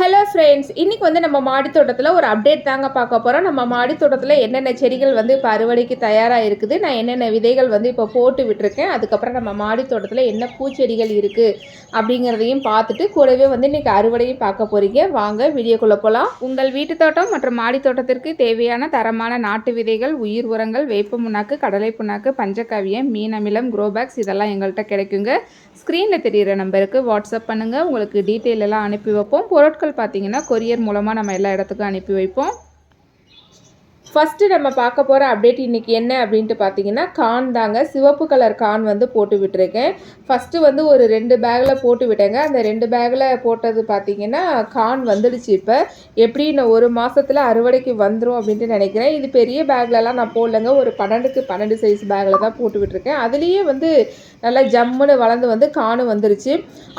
Hello friends இன்றைக்கி வந்து நம்ம மாடி தோட்டத்தில் ஒரு அப்டேட் தாங்க பார்க்க போகிறோம் நம்ம மாடி தோட்டத்தில் என்னென்ன செடிகள் வந்து இப்போ அறுவடைக்கு தயாராக இருக்குது நான் என்னென்ன விதைகள் வந்து இப்போ போட்டு விட்டுருக்கேன் அதுக்கப்புறம் நம்ம மாடி தோட்டத்தில் என்ன பூச்செடிகள் இருக்குது அப்படிங்கிறதையும் பார்த்துட்டு கூடவே வந்து இன்றைக்கி அறுவடையும் பார்க்க போகிறீங்க வாங்க வீடியோக்குள்ளே போகலாம் உங்கள் வீட்டு தோட்டம் மற்றும் மாடி தோட்டத்திற்கு தேவையான தரமான நாட்டு விதைகள் உயிர் உரங்கள் வேப்ப புண்ணாக்கு கடலை புண்ணாக்கு பஞ்சக்காவியம் மீன் அமிலம் குரோபேக்ஸ் இதெல்லாம் எங்கள்கிட்ட கிடைக்குங்க. ஸ்க்ரீனில் தெரிகிற நம்பருக்கு வாட்ஸ்அப் பண்ணுங்கள் உங்களுக்கு டீட்டெயில் எல்லாம் அனுப்பி வைப்போம். பொருட்கள் பார்த்தீங்கன்னா கொரியர் மூலமாக நம்ம எல்லா இடத்துக்கும் அனுப்பி வைப்போம். ஃபஸ்ட்டு நம்ம பார்க்க போகிற அப்டேட் இன்றைக்கி என்ன அப்படின்ட்டு பார்த்தீங்கன்னா கான் தாங்க. சிவப்பு கலர் கான் வந்து போட்டு விட்டுருக்கேன். ஃபஸ்ட்டு வந்து ஒரு ரெண்டு பேக்கில் போட்டு விட்டேங்க. அந்த ரெண்டு பேக்கில் போட்டது பார்த்தீங்கன்னா கான் வந்துடுச்சு இப்போ. எப்படி நான் ஒரு மாதத்தில் அறுவடைக்கு வந்துடும் அப்படின்ட்டு நினைக்கிறேன். இது பெரிய பேக்லலாம் நான் போடலைங்க. ஒரு பன்னெண்டுக்கு பன்னெண்டு சைஸ் பேக்கில் தான் போட்டு விட்டுருக்கேன். அதுலேயே வந்து நல்லா ஜம்முன்னு வளர்ந்து வந்து கான் வந்துருச்சு.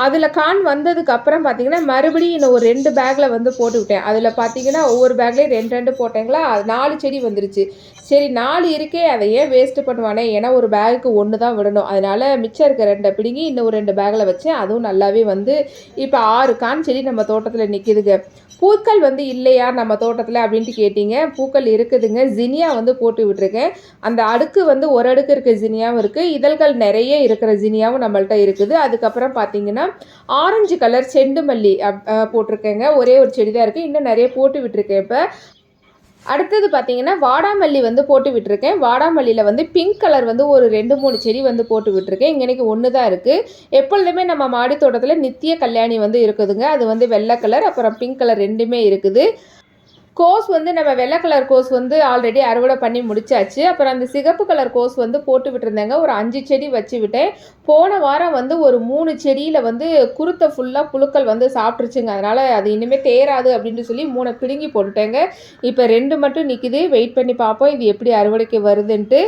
அதில் கான் வந்ததுக்கு அப்புறம் பார்த்தீங்கன்னா மறுபடியும் இன்னும் ஒரு ரெண்டு பேக்கில் வந்து போட்டு விட்டேன். அதில் பார்த்தீங்கன்னா ஒவ்வொரு பேக்லேயும் ரெண்டு ரெண்டு போட்டேங்களா? அது நாலு செடி வந்துருச்சு. சரி நாலு இருக்கே அதை ஏன் வேஸ்ட்டு பண்ணுவானே? ஏன்னா ஒரு பேகுக்கு ஒன்று தான் விடணும். அதனால் மிச்சம் இருக்க ரெண்டை பிடுங்கி இன்னும் ஒரு ரெண்டு பேக்கில் வச்சேன். அதுவும் நல்லாவே வந்து இப்போ ஆறு கான் செடி நம்ம தோட்டத்தில் நிற்கிதுங்க பூக்கள் வந்து இல்லையா நம்ம தோட்டத்தில் அப்படின்ட்டு கேட்டிங்க. பூக்கள் இருக்குதுங்க. ஜினியா வந்து போட்டு விட்டுருக்கேன். அந்த அடுக்கு வந்து ஒரு அடுக்கு இருக்க ஜினியாவும் இருக்குது இதழ்கள் நிறைய இருக்கிற ஜினியாவும் நம்மள்ட்ட இருக்குது. அதுக்கப்புறம் பார்த்தீங்கன்னா ஆரஞ்சு கலர் செண்டு மல்லி போட்டிருக்கேங்க. ஒரே ஒரு செடி தான் இருக்குது இன்னும் நிறைய போட்டு விட்டுருக்கேன் இப்போ. அடுத்தது பார்த்தீங்கன்னா வாடாமல்லி வந்து போட்டு விட்டுருக்கேன். வாடாமல்லியில் வந்து பிங்க் கலர் வந்து ஒரு ரெண்டு மூணு செடி வந்து போட்டு விட்டுருக்கேன். இங்கே எனக்கு ஒன்று தான் இருக்குது எப்பொழுதுமே நம்ம மாடி தோட்டத்தில் நித்திய கல்யாணி வந்து இருக்குதுங்க. அது வந்து வெள்ளை கலர் அப்புறம் பிங்க் கலர் ரெண்டுமே இருக்குது. கோஸ் வந்து நம்ம வெள்ளை கலர் கோஸ் வந்து ஆல்ரெடி அறுவடை பண்ணி முடிச்சாச்சு. அப்புறம் அந்த சிகப்பு கலர் கோஸ் வந்து போட்டு விட்டுருந்தேங்க. ஒரு அஞ்சு செடி வச்சு விட்டேன். போன வாரம் வந்து ஒரு மூணு செடியில் வந்து குருத்தை ஃபுல்லாக புழுக்கள் வந்து சாப்பிட்ருச்சுங்க அதனால் அது இனிமேல் தேராது அப்படின்னு சொல்லி மூணை பிடுங்கி போட்டுட்டேங்க. இப்போ ரெண்டு மட்டும் நிற்கிது வெயிட் பண்ணி பார்ப்போம். இது எப்படி அறுவடைக்கு வருதுன்ட்டு.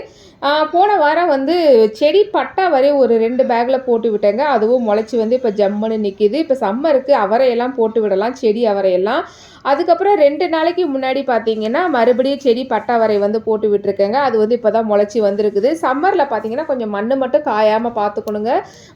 போன வாரம் வந்து செடி பட்டா வரை ஒரு ரெண்டு பேக்கில் போட்டு விட்டேங்க. அதுவும் முளைச்சி வந்து இப்போ ஜம்முன்னு நிற்கிது இப்போ சம்மருக்கு அவரையெல்லாம் போட்டு விடலாம். செடி அவரையெல்லாம். அதுக்கப்புறம் ரெண்டு நாளைக்கு முன்னாடி பார்த்தீங்கன்னா மறுபடியும் செடி பட்டாவரை வந்து போட்டு விட்டுருக்கேங்க. அது வந்து இப்போ தான் முளைச்சி வந்திருக்குது. சம்மரில் பார்த்தீங்கன்னா கொஞ்சம் மண் மட்டும் காயாமல் பார்த்துக்கணுங்க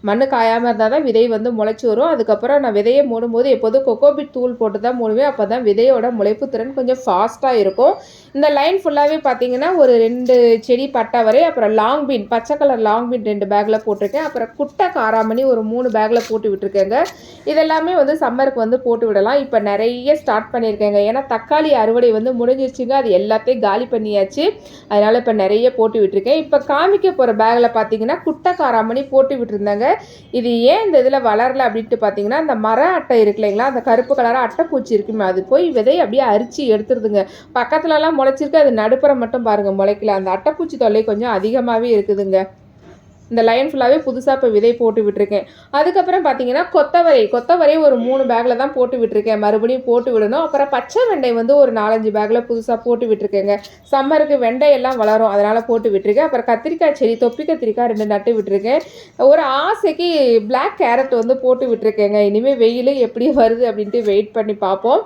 மண் காயாமல் இருந்தால் தான் விதை வந்து முளைச்சி வரும். அதுக்கப்புறம் நான் விதையை மூடும்போது எப்போதும் கொக்கோபிட் தூள் போட்டு தான் மூடுவேன். அப்போ தான் விதையோட முளைப்பு திறன் கொஞ்சம் ஃபாஸ்ட்டாக இருக்கும். இந்த லைன் ஃபுல்லாகவே பார்த்தீங்கன்னா ஒரு ரெண்டு செடி பட்டாவரை அப்புறம் லாங் பீன் பச்சை கலர் லாங் பீன் ரெண்டு பேக்கில் போட்டிருக்கேன். அப்புறம் குட்டை காராமணி ஒரு மூணு பேக்கில் போட்டு விட்டுருக்கேங்க. இதெல்லாமே வந்து சம்மருக்கு வந்து போட்டு விடலாம். இப்போ நிறைய ஸ்டார்ட் பண்ணியிருக்கேங்க ஏன்னா தக்காளி அறுவடை வந்து முடிஞ்சிருச்சுங்க. அது எல்லாத்தையும் காலி பண்ணியாச்சு. அதனால் இப்போ நிறைய போட்டு விட்டுருக்கேன். இப்போ காமிக்க போகிற பேக்கில் பார்த்தீங்கன்னா குட்டை காராமணி போட்டு விட்டுருந்தாங்க. இது ஏன் இந்த இதில் வளரல அப்படின்ட்டு பார்த்தீங்கன்னா அந்த மர அட்டை இருக்கு இல்லைங்களா? அந்த கருப்பு கலராக அட்டைப்பூச்சி இருக்குமே அது போய் விதையை அப்படியே அரிச்சு எடுத்துருதுங்க. பக்கத்துலலாம் முளைச்சிருக்கு. அது நடுப்புறம் மட்டும் பாருங்கள் முளைக்கல. அந்த அட்டைப்பூச்சி தொல்லை கொஞ்சம் அதிகமாகவே இருக்குதுங்க. இந்த லைன் ஃபுல்லாகவே புதுசாக இப்போ விதை போட்டு விட்டுருக்கேன். அதுக்கப்புறம் பார்த்தீங்கன்னா கொத்தவரை கொத்தவரை ஒரு மூணு பேக்கில் தான் போட்டு விட்டுருக்கேன். மறுபடியும் போட்டு விடணும். அப்புறம் பச்சை வெண்டை வந்து ஒரு நாலஞ்சு பேக்கில் புதுசாக போட்டு விட்டுருக்கேங்க. சம்மருக்கு வெண்டை எல்லாம் வளரும் அதனால் போட்டு விட்டுருக்கேன். அப்புறம் கத்திரிக்காய் செடி தொப்பி கத்திரிக்காய் ரெண்டு நட்டு விட்டுருக்கேன். ஒரு ஆசைக்கு பிளாக் கேரட் வந்து போட்டு விட்டுருக்கேங்க. இனிமேல் வெயில் எப்படி வருது அப்படின்ட்டு வெயிட் பண்ணி பார்ப்போம்.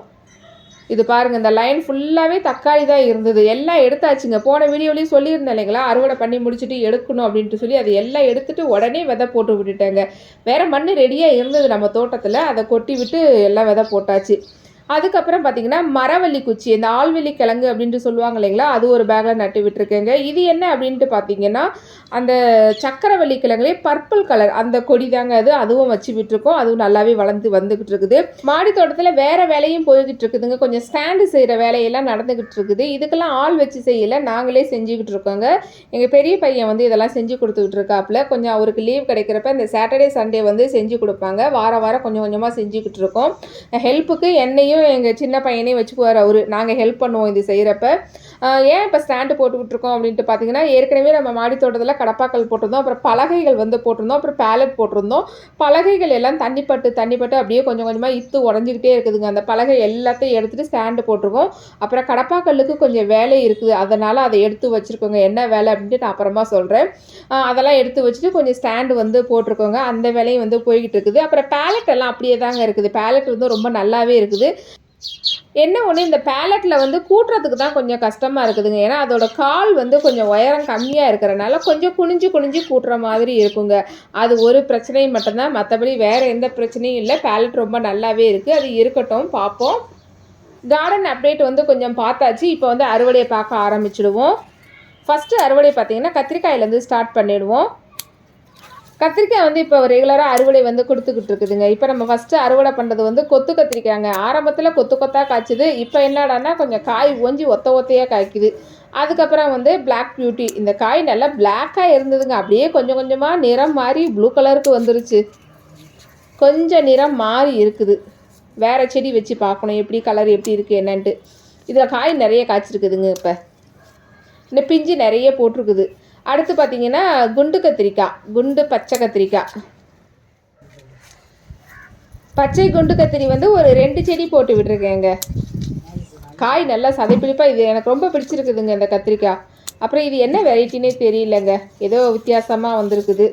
இது பாருங்க இந்த லைன் ஃபுல்லாகவே தக்காளி தான் இருந்தது. எல்லாம் எடுத்தாச்சுங்க. போன வீடியோலையும் சொல்லியிருந்தேன் இல்லைங்களா? அறுவடை பண்ணி முடிச்சுட்டு எடுக்கணும் அப்படின்ட்டு சொல்லி அதை எல்லாம் எடுத்துட்டு உடனே விதை போட்டு விட்டுட்டேங்க. வேற மண் ரெடியாக இருந்தது நம்ம தோட்டத்தில். அதை கொட்டி விட்டு எல்லாம் விதை போட்டாச்சு. அதுக்கப்புறம் பார்த்தீங்கன்னா மரவள்ளி குச்சி இந்த ஆள்வெள்ளி கிழங்கு அப்படின்ட்டு சொல்லுவாங்க இல்லைங்களா? அது ஒரு பேக்கில் நட்டு விட்டுருக்கேங்க. இது என்ன அப்படின்ட்டு பார்த்தீங்கன்னா அந்த சக்கரவள்ளி கிழங்குலே பர்பிள் கலர் அந்த கொடி தாங்க அது. அதுவும் வச்சு விட்டுருக்கோம். அதுவும் நல்லாவே வளர்ந்து வந்துக்கிட்டு இருக்குது. மாடி தோட்டத்தில் வேறு வேலையும் போய்கிட்டு இருக்குதுங்க. கொஞ்சம் ஸ்டாண்டு செய்கிற வேலையெல்லாம் நடந்துக்கிட்டு இருக்குது. இதுக்கெல்லாம் ஆள் வச்சு செய்யல. நாங்களே செஞ்சுக்கிட்டு இருக்கோங்க. எங்கள் பெரிய பையன் வந்து இதெல்லாம் செஞ்சு கொடுத்துக்கிட்டு இருக்காப்புல கொஞ்சம் அவருக்கு லீவ் கிடைக்கிறப்ப இந்த சாட்டர்டே சண்டே வந்து செஞ்சு கொடுப்பாங்க. வார வாரம் கொஞ்சம் கொஞ்சமாக செஞ்சுக்கிட்டு இருக்கோம். ஹெல்ப்புக்கு என்னையும் எங்கள் சின்ன பையனையும் வச்சுக்குவார் அவர். நாங்கள் ஹெல்ப் பண்ணுவோம் இது செய்கிறப்ப ஏன் இப்போ ஸ்டாண்டு போட்டுக்கிட்டுருக்கோம் அப்படின்ட்டு பார்த்தீங்கன்னா ஏற்கனவே நம்ம மாடி தோட்டத்தில் கடப்பாக்கல் போட்டிருந்தோம். அப்புறம் பலகைகள் வந்து போட்டிருந்தோம். அப்புறம் பேலட் போட்டிருந்தோம். பலகைகள் எல்லாம் தண்ணிப்பட்டு தண்ணிப்பட்டு அப்படியே கொஞ்சம் கொஞ்சமாக இத்து உடஞ்சிக்கிட்டே இருக்குதுங்க. அந்த பலகை எல்லாத்தையும் எடுத்துகிட்டு ஸ்டாண்டு போட்டிருக்கோம். அப்புறம் கடப்பாக்கல்லுக்கு கொஞ்சம் வேலை இருக்குது. அதனால் அதை எடுத்து வச்சுருக்கோங்க. என்ன வேலை அப்படின்ட்டு நான் அப்புறமா சொல்கிறேன் அதெல்லாம் எடுத்து வச்சுட்டு கொஞ்சம் ஸ்டாண்டு வந்து போட்டிருக்கோங்க. அந்த வேலையும் வந்து போய்கிட்டு இருக்குது. அப்புறம் பேலட் எல்லாம் அப்படியே தாங்க இருக்குது. பேலட் வந்து ரொம்ப நல்லாவே இருக்குது. என்ன ஒன்று இந்த பேலட்டில் வந்து கூட்டுறதுக்கு தான் கொஞ்சம் கஷ்டமாக இருக்குதுங்க. ஏன்னா அதோட கால் வந்து கொஞ்சம் உயரம் கம்மியாக இருக்கிறனால கொஞ்சம் குனிஞ்சு குனிஞ்சு கூட்டுற மாதிரி இருக்குங்க. அது ஒரு பிரச்சனையும் மட்டும்தான். மற்றபடி வேறு எந்த பிரச்சனையும் இல்லை. பேலட் ரொம்ப நல்லாவே இருக்குது அது இருக்கட்டும் பார்ப்போம் கார்டன் அப்டேட் வந்து கொஞ்சம் பார்த்தாச்சு. இப்போ வந்து அறுவடையை பார்க்க ஆரம்பிச்சிடுவோம். ஃபஸ்ட்டு அறுவடை பார்த்தீங்கன்னா கத்திரிக்காயிலேருந்து ஸ்டார்ட் பண்ணிடுவோம். கத்திரிக்காய் வந்து இப்போ ரெகுலராக அறுவடை வந்து கொடுத்துக்கிட்டு இருக்குதுங்க. இப்போ நம்ம ஃபஸ்ட்டு அறுவடை பண்ணுறது வந்து கொத்து கத்திரிக்காய்ங்க. ஆரம்பத்தில் கொத்து கொத்தாக காய்ச்சிது. இப்போ என்னடான்னா கொஞ்சம் காய் ஓஞ்சி ஒத்த ஒத்தையாக காய்க்குது. அதுக்கப்புறம் வந்து பிளாக் பியூட்டி இந்த காய் நல்லா பிளாக்காக இருந்ததுங்க. அப்படியே கொஞ்சம் கொஞ்சமாக நிறம் மாறி ப்ளூ கலருக்கு வந்துருச்சு. கொஞ்சம் நிறம் மாறி இருக்குது. வேறு செடி வச்சு பார்க்கணும். எப்படி கலர் எப்படி இருக்குது என்னன்ட்டு. இதில் காய் நிறைய காய்ச்சிருக்குதுங்க இப்போ. இந்த பிஞ்சு நிறைய போட்டிருக்குது. அடுத்து பார்த்தீங்கன்னா குண்டு கத்திரிக்காய் குண்டு பச்சை கத்திரிக்காய் பச்சை குண்டு கத்திரி வந்து ஒரு ரெண்டு செடி போட்டு விட்டுருக்கேங்க. காய் நல்லா சதைப்பிடிப்பாக இது எனக்கு ரொம்ப பிடிச்சிருக்குதுங்க இந்த கத்திரிக்காய் அப்புறம் இது என்ன வெரைட்டினே தெரியலங்க. ஏதோ வித்தியாசமாக வந்திருக்குது.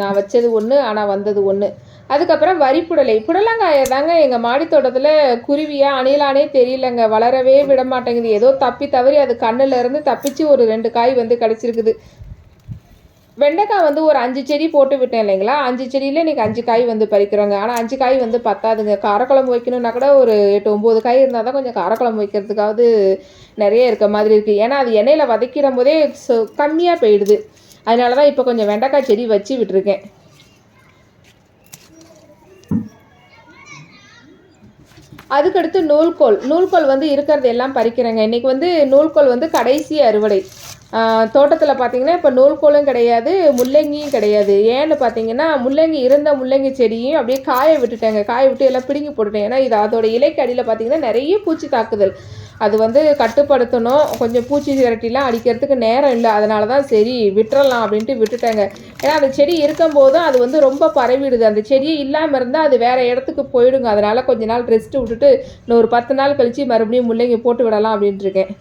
நான் வச்சது ஒன்று ஆனால் வந்தது ஒன்று அதுக்கப்புறம் வரி புடலை. புடலங்காயை தாங்க எங்கள் மாடித்தோட்டத்தில் தோட்டத்தில் அணிலானே தெரியலங்க. வளரவே விட மாட்டேங்குது ஏதோ தப்பி தவறி அது கண்ணிலேருந்து தப்பிச்சு ஒரு ரெண்டு காய் வந்து கிடச்சிருக்குது. வெண்டைக்காய் வந்து ஒரு அஞ்சு செடி போட்டு விட்டேன் இல்லைங்களா? அஞ்சு செடியில் இன்றைக்கி அஞ்சு காய் வந்து பறிக்கிறோங்க. ஆனால் அஞ்சு காய் வந்து பத்தாதுங்க. காரக்குழம்பு வைக்கணுன்னா கூட ஒரு எட்டு ஒம்பது காய் இருந்தால் தான் கொஞ்சம் காரக்குழம்பு வைக்கிறதுக்காவது நிறைய இருக்க மாதிரி இருக்குது ஏன்னா அது எண்ணெயில் வதக்கிடும் போதே கம்மியாக போயிடுது. அதனால தான் இப்போ கொஞ்சம் வெண்டைக்காய் செடி வச்சு விட்டுருக்கேன். அதுக்கடுத்து நூல்கோல் நூல்கோல் வந்து இருக்கிறது எல்லாம் பறிக்கிறேங்க. இன்றைக்கி வந்து நூல்கோல் வந்து கடைசி அறுவடை. தோட்டத்தில் பார்த்தீங்கன்னா இப்போ நூல்கோலும் கிடையாது முள்ளங்கியும் கிடையாது. ஏன்னு பார்த்தீங்கன்னா முள்ளங்கி இருந்த முள்ளங்கி செடியும் அப்படியே காய விட்டுட்டேங்க. காய விட்டு எல்லாம் பிடுங்கி போட்டுட்டேன். ஏன்னா இது அதோட இலைக்கு அடியில் பார்த்தீங்கன்னா நிறைய பூச்சி தாக்குதல். அது வந்து கட்டுப்படுத்தணும். கொஞ்சம் பூச்சி விரட்டிலாம் அடிக்கிறதுக்கு நேரம் இல்லை. அதனால தான் சரி விட்டுறலாம் அப்படின்ட்டு விட்டுட்டேங்க. ஏன்னா அந்த செடி இருக்கும்போதும் அது வந்து ரொம்ப பரவிடுது. அந்த செடியே இல்லாமல் இருந்தால் அது வேறு இடத்துக்கு போயிடுங்க. அதனால் கொஞ்ச நாள் ரெஸ்ட்டு விட்டுட்டு இன்னும் ஒரு பத்து நாள் கழித்து மறுபடியும் முள்ளைங்க போட்டு விடலாம் அப்படின்ட்டு இருக்கேன்.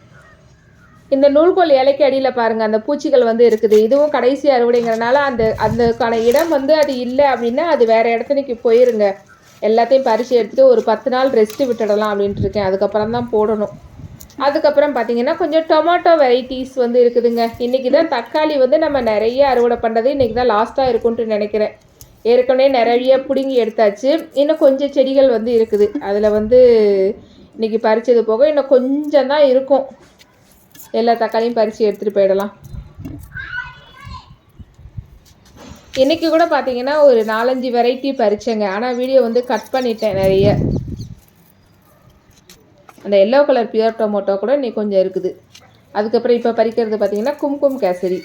இந்த நூல்கோல் இலைக்கு அடியில் பாருங்கள் அந்த பூச்சிகள் வந்து இருக்குது. இதுவும் கடைசி அறுவடைங்கிறனால அந்த அதுக்கான இடம் வந்து அது இல்லை அப்படின்னா அது வேறு இடத்துக்கு போயிருங்க. எல்லாத்தையும் பறித்து எடுத்துகிட்டு ஒரு பத்து நாள் ரெஸ்ட்டு விட்டுடலாம் அப்படின்ட்டு இருக்கேன். அதுக்கப்புறம் தான் போடணும். அதுக்கப்புறம் பார்த்தீங்கன்னா கொஞ்சம் டொமேட்டோ வெரைட்டிஸ் வந்து இருக்குதுங்க. இன்றைக்கி தான் தக்காளி வந்து நம்ம நிறைய அறுவடை பண்ணுறது இன்றைக்கி தான் லாஸ்ட்டாக இருக்கும்ன்ட்டு நினைக்கிறேன். ஏற்கனவே நிறைய பிடுங்கி எடுத்தாச்சு. இன்னும் கொஞ்சம் செடிகள் வந்து இருக்குது. அதில் வந்து இன்றைக்கி பறித்தது போக இன்னும் கொஞ்சம் தான் இருக்கும். எல்லா தக்காளியும் பறித்து எடுத்துகிட்டு போயிடலாம். இன்றைக்கி கூட பார்த்தீங்கன்னா ஒரு நாலஞ்சு வெரைட்டி பறிச்சேங்க. ஆனால் வீடியோ வந்து கட் பண்ணிட்டேன் நிறைய. அந்த எல்லோ கலர் பியூர் டொமேட்டோ கூட இன்னைக்கு கொஞ்சம் இருக்குது. அதுக்கப்புறம் இப்போ பறிக்கிறது பார்த்தீங்கன்னா கும்கும் கேசரி.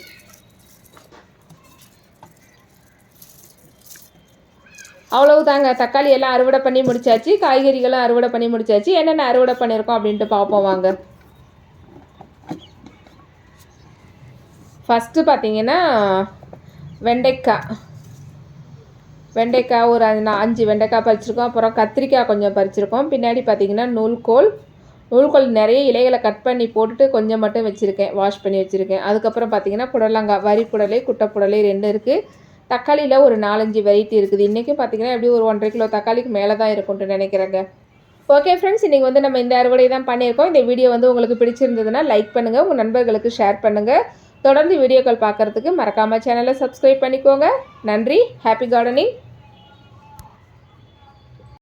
அவ்வளவு தாங்க தக்காளி எல்லாம் அறுவடை பண்ணி முடிச்சாச்சு. காய்கறிகளும் அறுவடை பண்ணி முடிச்சாச்சு. என்னென்ன அறுவடை பண்ணியிருக்கோம் அப்படின்ட்டு பார்ப்போம் வாங்க. ஃபஸ்ட்டு பார்த்தீங்கன்னா வெண்டைக்காய். வெண்டைக்காய் ஒரு அஞ்சு- அஞ்சு வெண்டைக்காய் பறிச்சிருக்கோம். அப்புறம் கத்திரிக்காய் கொஞ்சம் பறிச்சிருக்கோம். பின்னாடி பார்த்திங்கன்னா நூல்கோல். நூல்கோல் நிறைய இலைகளை கட் பண்ணி போட்டுட்டு கொஞ்சம் மட்டும் வச்சுருக்கேன். வாஷ் பண்ணி வச்சுருக்கேன். அதுக்கப்புறம் பார்த்தீங்கன்னா புடலங்காய் வரி புடலை குட்டை புடலை ரெண்டு இருக்குது தக்காளியில் ஒரு நாலஞ்சு வெரைட்டி இருக்குது. இன்றைக்கும் பார்த்தீங்கன்னா எப்படியும் ஒரு ஒன்றரை கிலோ தக்காளிக்கு மேலே தான் இருக்கும்னு நினைக்கிறேங்க. ஓகே ஃப்ரெண்ட்ஸ் இன்றைக்கி வந்து நம்ம இந்த அறுவடை தான் பண்ணியிருக்கோம். இந்த வீடியோ வந்து உங்களுக்கு பிடிச்சிருந்ததுன்னா லைக் பண்ணுங்கள் உங்கள் நண்பர்களுக்கு ஷேர் பண்ணுங்கள் தொடர்ந்து வீடியோக்கள் பார்க்குறதுக்கு மறக்காமல் சேனலை சப்ஸ்கிரைப் பண்ணிக்கோங்க. நன்றி. Happy gardening